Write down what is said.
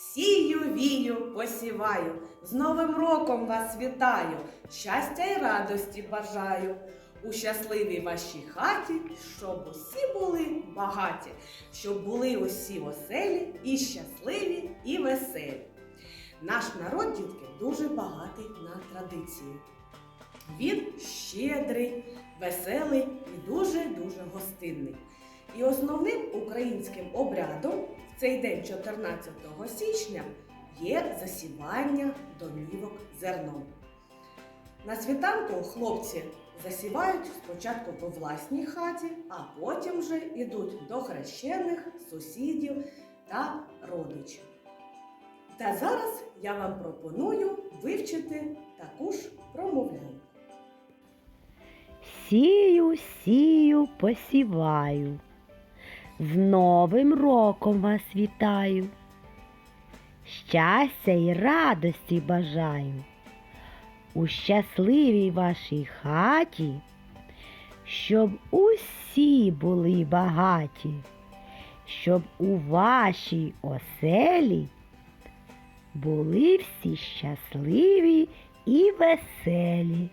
Сію, вію, посіваю, з Новим роком вас вітаю, щастя й радості бажаю. У щасливій вашій хаті, щоб усі були багаті, щоб були усі оселі і щасливі, і веселі. Наш народ, дітки, дуже багатий на традиції. Він щедрий, веселий і дуже-дуже гостинний. І основним українським обрядом в цей день, 14 січня, є засівання домівок зерном. На світанку хлопці засівають спочатку по власній хаті, а потім вже йдуть до хрещених, сусідів та родичів. Та зараз я вам пропоную вивчити таку ж промовлянку. Сію, сію, посіваю. З Новим роком вас вітаю. Щастя і радості бажаю. У щасливій вашій хаті, щоб усі були багаті, щоб у вашій оселі були всі щасливі і веселі.